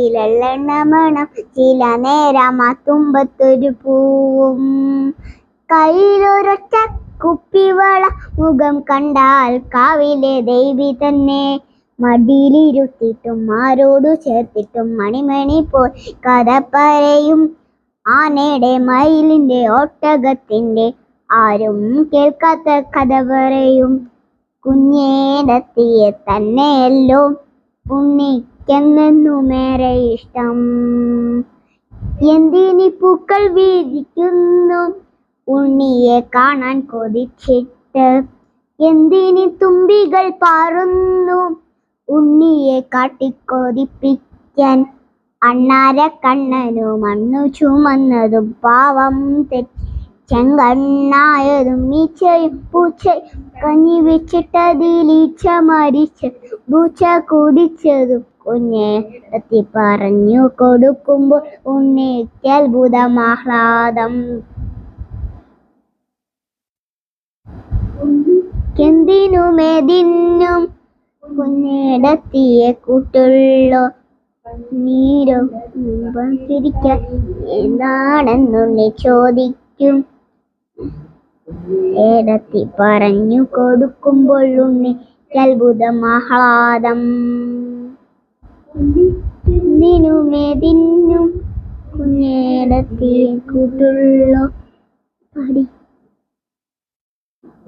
കയ്യിലെള്ളെണ്ണമണം ചില നേരം ആ തുമ്പത്തൊരു പൂവും. കയ്യിലൊരൊറ്റ കുപ്പിവള മുഖം കണ്ടാൽ കാവിലെ ദേവി തന്നെ. മടിയിലിരുത്തിട്ടും ആരോടു ചേർത്തിട്ടും മണിമണി പോൽ കഥ പറയും. ആനയുടെ മയിലിന്റെ ഒട്ടകത്തിന്റെ ആരും കേൾക്കാത്ത കഥ പറയും. കുഞ്ഞേടത്തിയെ തന്നെയല്ലോ ഉണ്ണിക്കെന്നെന്നുമേറെ ഇഷ്ടം. എന്തിനി പൂക്കൾ വീതിക്കുന്നു? ഉണ്ണിയെ കാണാൻ കൊതിച്ചിട്ട്. എന്തിനി തുമ്പികൾ പാറുന്നു? ഉണ്ണിയെ കാട്ടിക്കൊതിപ്പിക്കാൻ അണ്ണാര കണ്ണനും മണ്ണു ചുമന്നതും പാവം തെറ്റ്. ചെങ്കണ്ണായതും ഈച്ചയും പൂച്ചയും കഞ്ഞി വെച്ചിട്ടതിലീച്ച മരിച്ച പൂച്ച കുടിച്ചതും കുഞ്ഞെ എത്തി പറഞ്ഞു കൊടുക്കുമ്പോൾ ഉണ്ണിക്ക് അത്ഭുതമാഹ്ലാദം എന്തിനുമേതിനും കുഞ്ഞിടത്തിയെ കൂട്ടുള്ളോ? നീരോ? തിരിക്കാൻ എന്താണെന്നുണ്ണി ചോദിക്കും. ഏടത്തി പറഞ്ഞു കൊടുക്കുമ്പോൾ ഉണ്ണി. അത്ഭുതമാഹ്ലാദം എന്തിനുമേതിനും കുഞ്ഞേടത്തിയെ കൂട്ടുള്ളോ? പഠി